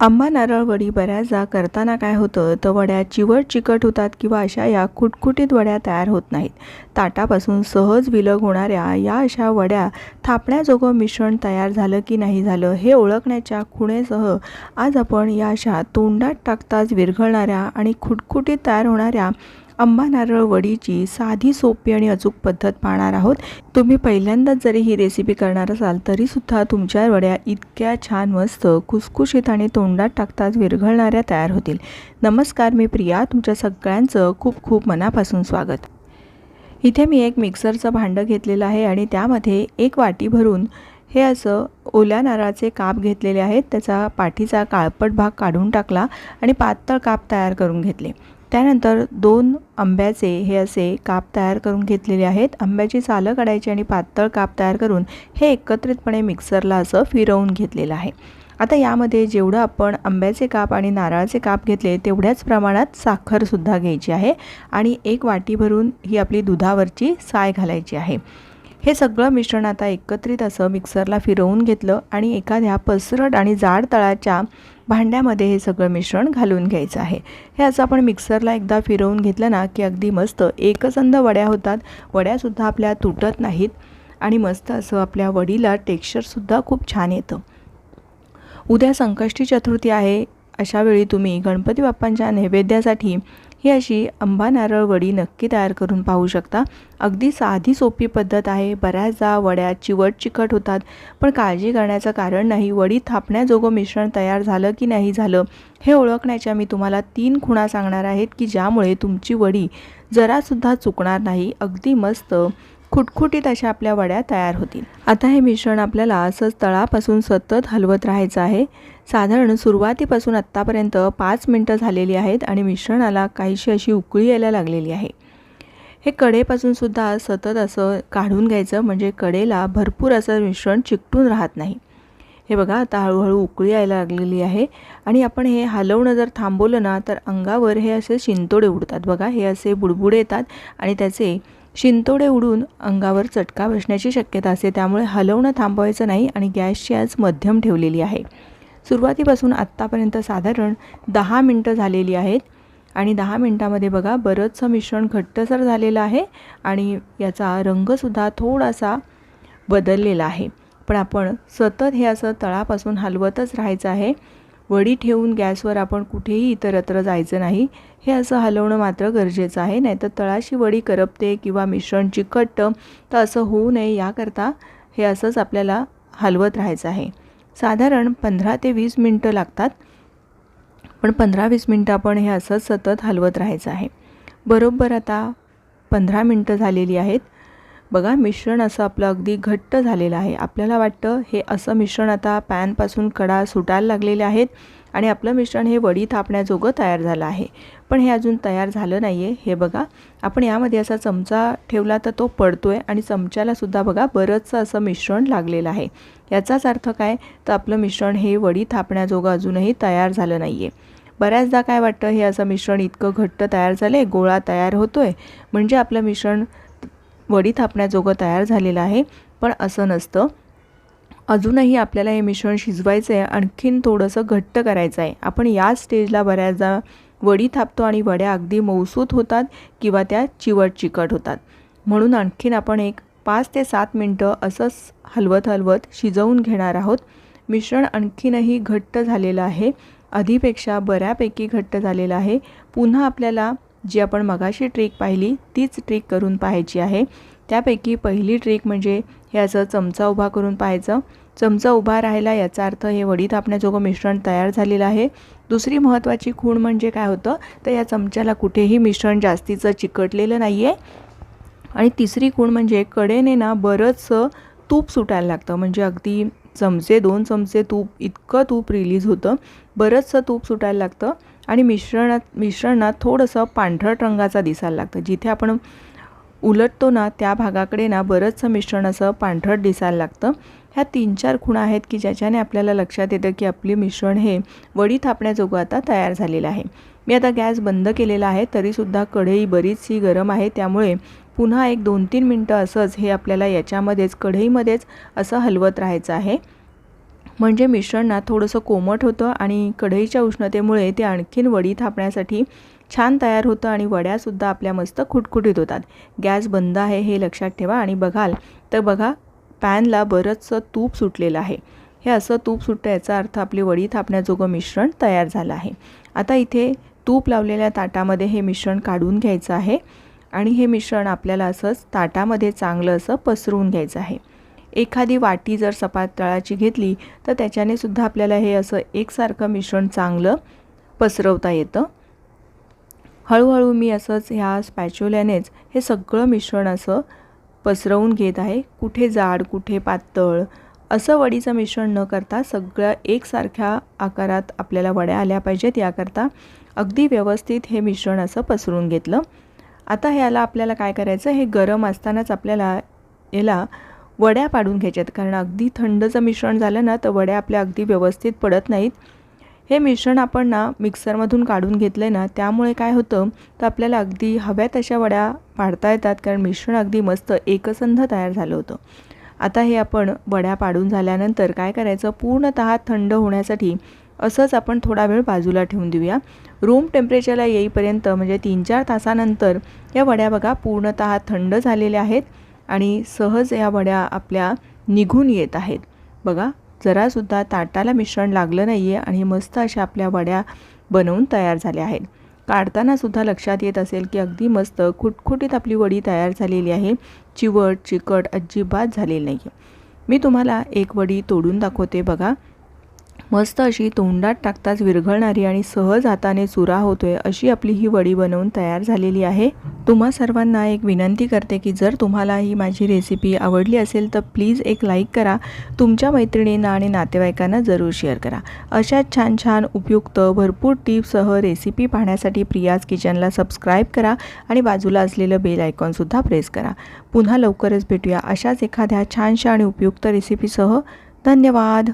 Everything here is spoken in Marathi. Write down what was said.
आंबा नारळ वडी बऱ्याचदा करताना काय होतं तर वड्या चिवट चिकट होतात किंवा अशा या खुटखुटीत वड्या तयार होत नाहीत. ताटापासून सहज विलग होणाऱ्या या अशा वड्या थापण्याजोगं मिश्रण तयार झालं की नाही झालं हे ओळखण्याच्या खुणेसह आज आपण या अशा तोंडात टाकताच विरघळणाऱ्या आणि खुटखुटीत तयार होणाऱ्या आंबा नारळ वडीची साधी सोपी आणि अचूक पद्धत पाहणार आहोत. तुम्ही पहिल्यांदाच जरी ही रेसिपी करणार असाल तरीसुद्धा तुमच्या वड्या इतक्या छान मस्त खुसखुशीत आणि तोंडात टाकताच विरघळणाऱ्या तयार होतील. नमस्कार मी प्रिया तुमच्या सगळ्यांचं खूप खूप मनापासून स्वागत. इथे मी एक मिक्सरचं भांडं घेतलेलं आहे आणि त्यामध्ये एक वाटी भरून हे असं ओल्या नारळाचे काप घेतलेले आहेत. त्याचा पाठीचा काळपट भाग काढून टाकला आणि पातळ काप तयार करून घेतले. त्यानंतर दोन आंब्याचे हे असे काप तयार करून घेतलेले आहेत. आंब्याची सालं काढायची आणि पातळ काप तयार करून हे एकत्रितपणे मिक्सरला असं फिरवून घेतलेलं आहे. आता यामध्ये जेवढं आपण आंब्याचे काप आणि नारळाचे काप घेतले तेवढ्याच प्रमाणात साखरसुद्धा घ्यायची आहे आणि एक वाटी भरून ही आपली दुधावरची साय घालायची आहे. हे सगळं मिश्रण आता एकत्रित असं मिक्सरला फिरवून घेतलं आणि एखाद्या पसरट आणि जाड तळाच्या भांड्यामध्ये हे सगळं मिश्रण घालून घ्यायचं आहे. हे असं आपण मिक्सरला एकदा फिरवून घेतलं ना की अगदी मस्त एकसंध वड्या होतात. वड्यासुद्धा आपल्या तुटत नाहीत आणि मस्त असं आपल्या वडीला टेक्स्चरसुद्धा खूप छान येतं. उद्या संकष्टी चतुर्थी आहे. अशावेळी तुम्ही गणपती बाप्पांच्या नैवेद्यासाठी ही अशी आंबा नारळ वडी नक्की तयार करून पाहू शकता. अगदी साधी सोपी पद्धत आहे. बऱ्याचदा वड्या चिवट चिकट होतात पण काळजी करण्याचं कारण नाही. वडी थापण्याजोगं मिश्रण तयार झालं की नाही झालं हे ओळखण्याच्या मी तुम्हाला तीन खुणा सांगणार आहेत की ज्यामुळे तुमची वडी जरासुद्धा चुकणार नाही. अगदी मस्त. खुटखुटीत अशा आपल्या वड्या तयार होतील. आता हे मिश्रण आपल्याला असंच तळापासून सतत हलवत राहायचं आहे. साधारण सुरुवातीपासून आत्तापर्यंत पाच मिनटं झालेली आहेत आणि मिश्रणाला काहीशी अशी उकळी यायला लागलेली आहे. हे कडेपासून सुद्धा सतत असं काढून घ्यायचं म्हणजे कडेला भरपूर असं मिश्रण चिकटून राहत नाही. हे बघा आता हळूहळू उकळी यायला लागलेली आहे आणि आपण हे हलवणं जर थांबवलं ना तर अंगावर हे असे शिंतोडे उडतात. बघा हे असे बुडबुडे येतात आणि त्याचे शिंतोडे उडून अंगावर चटका बसण्याची शक्यता असते. त्यामुळे हलवणं थांबवायचं नाही आणि गॅसची आज मध्यम ठेवलेली आहे. सुरुवातीपासून आत्तापर्यंत साधारण दहा मिनटं झालेली आहेत आणि दहा मिनटामध्ये बघा बरंचसं मिश्रण घट्टसर झालेलं आहे आणि याचा रंगसुद्धा थोडासा बदललेला आहे. पण आपण सतत हे असं तळापासून हलवतच राहायचं आहे. वडी ठेवून गॅसवर आपण कुठेही इतरत्र जायचं नाही. हे असं हलवणं मात्र गरजेचं आहे. नाहीतर तळाशी वडी करपते किंवा मिश्रण चिकटतं तर असं होऊ नये याकरता हे असंच आपल्याला हलवत राहायचं आहे. साधारण पंधरा ते वीस मिनटं लागतात. पण पंधरा वीस मिनटं आपण हे असंच सतत हलवत राहायचं आहे. बरोबर आता पंधरा मिनटं झालेली आहेत. बघा मिश्रण असं आपलं अगदी घट्ट झालेलं आहे. आपल्याला वाटतं हे असं मिश्रण आता पॅनपासून कडा सुटायला लागलेले आहेत आणि आपलं मिश्रण हे वडी थापण्याजोगं तयार झालं आहे. पण हे अजून तयार झालं नाही आहे हे बघा आपण यामध्ये असा चमचा ठेवला तर तो पडतो आहे आणि चमच्यालासुद्धा बघा बरंचसं असं मिश्रण लागलेलं आहे. याचाच अर्थ काय? तर आपलं मिश्रण हे वडी थापण्याजोगं अजूनही तयार झालं नाही आहे बऱ्याचदा काय वाटतं हे असं मिश्रण इतकं घट्ट तयार झालं आहे गोळा तयार होतो आहे म्हणजे आपलं मिश्रण वडी थापण्याजोगं तयार झालेलं आहे पण असं नसतं. अजूनही आपल्याला हे मिश्रण शिजवायचं आहे आणखीन थोडंसं घट्ट करायचं आहे आपण या स्टेजला बऱ्याचदा वडी थापतो आणि वड्या अगदी मौसूत होतात किंवा त्या चिवट चिकट होतात. म्हणून आणखीन आपण एक पाच ते सात मिनटं असंच हलवत हलवत शिजवून घेणार आहोत. मिश्रण आणखीनही घट्ट झालेलं आहे. आधीपेक्षा बऱ्यापैकी घट्ट झालेलं आहे. पुन्हा आपल्याला जी आपण मगाशी ट्रिक पाहिली तीच ट्रिक करून पाहायची आहे. त्यापैकी पहिली ट्रिक म्हणजे हे असं चमचा उभा करून पाहायचं. चमचा उभा राहिला याचा अर्थ हे वडी थापण्याजोगं मिश्रण तयार झालेलं आहे. दुसरी महत्त्वाची खूण म्हणजे काय होतं? तर या चमच्याला कुठेही मिश्रण जास्तीचं चिकटलेलं नाही आहे आणि तिसरी खूण म्हणजे कडेने ना बरंचसं तूप सुटायला लागतं. म्हणजे अगदी चमचे दोन चमचे तूप इतकं तूप रिलीज होतं. बरंचसं तूप सुटायला लागतं. आणि मिश्रणात मिश्रणात थोडंसं पांढरट रंगाचा दिसायला लागतं. जिथे आपण उलटतो ना त्या भागाकडे ना बरंचसं मिश्रण असं पांढरट दिसायला लागतं. ह्या तीन चार खुणा आहेत की ज्याच्याने आपल्याला लक्षात येतं की आपले मिश्रण हे वडी थापण्याजोगं आता तयार झालेलं आहे. मी आता गॅस बंद केलेला आहे तरीसुद्धा कढई बरीचशी गरम आहे. त्यामुळे पुन्हा एक दोन तीन मिनटं असंच हे आपल्याला याच्यामध्येच कढईमध्येच असं हलवत राहायचं आहे. म्हणजे मिश्रण ना थोडंसं कोमट होतं आणि कढईच्या उष्णतेमुळे ते आणखीन वडी थापण्यासाठी छान तयार होतं आणि वड्यासुद्धा आपल्या मस्त खुटखुटीत होतात. गॅस बंद आहे हे लक्षात ठेवा आणि बघाल तर बघा पॅनला बरंचसं तूप सुटलेलं आहे. हे असं तूप सुटतं याचा अर्थ आपली वडी थापण्याजोगं मिश्रण तयार झालं आहे. आता इथे तूप लावलेल्या ताटामध्ये हे मिश्रण काढून घ्यायचं आहे आणि हे मिश्रण आपल्याला असंच ताटामध्ये चांगलं असं पसरवून घ्यायचं आहे. एखादी वाटी जर सपाट तळाची घेतली तर त्याच्याने सुद्धा आपल्याला हे असं एकसारखं मिश्रण चांगलं पसरवता येतं. हळूहळू मी असंच ह्या स्पॅच्युल्यानेच हे सगळं मिश्रण असं पसरवून घेत आहे. कुठे जाड कुठे पातळ असं वडीचं मिश्रण न करता सगळं एकसारख्या आकारात आपल्याला वड्या आल्या पाहिजेत. याकरता अगदी व्यवस्थित हे मिश्रण असं पसरून घेतलं. आता ह्याला आपल्याला काय करायचं? हे गरम असतानाच आपल्याला याला वड्या पाडून घ्यायच्यात. कारण अगदी थंडचं मिश्रण झालं ना तर वड्या आपल्या अगदी व्यवस्थित पडत नाहीत. हे मिश्रण आपण ना मिक्सरमधून काढून घेतलं आहे ना त्यामुळे काय होतं तर आपल्याला अगदी हव्या तशा वड्या पाडता येतात कारण मिश्रण अगदी मस्त एकसंध तयार झालं होतं. आता हे आपण वड्या पाडून झाल्यानंतर काय करायचं पूर्णतः थंड होण्यासाठी असंच आपण थोडा वेळ बाजूला ठेवून देऊया. रूम टेम्परेचरला येईपर्यंत म्हणजे तीन चार तासानंतर या वड्या बघा पूर्णतः थंड झालेल्या आहेत. आणि सहज या वड्या आपल्या निघून येत आहेत. बघा जरासुद्धा ताटाला मिश्रण लागलं नाही आहे आणि मस्त अशा आपल्या वड्या बनवून तयार झाल्या आहेत. काढताना सुद्धा लक्षात येत असेल की अगदी मस्त खुटखुटीत आपली वडी तयार झालेली आहे. चिवट चिकट अजिबात झालेली नाही आहे मी तुम्हाला एक वडी तोडून दाखवते बघा. मस्त अशी तोंडात टाकताच विरघळणारी आणि सहज हाताने चुरा होतोय अशी आपली ही वडी बनवून तयार झालेली आहे. तुम्हा सर्वांना एक विनंती करते की जर तुम्हाला ही माझी रेसिपी आवडली असेल तर प्लीज एक लाईक करा. तुमच्या मैत्रिणींना आणि नातेवाईकांना जरूर शेअर करा. अशाच छान छान उपयुक्त भरपूर टिप्ससह रेसिपी पाहण्यासाठी प्रियाज किचनला सबस्क्राईब करा आणि बाजूला असलेलं बेल आयकॉनसुद्धा प्रेस करा. पुन्हा लवकरच भेटूया अशाच एखाद्या छानशा आणि उपयुक्त रेसिपीसह धन्यवाद!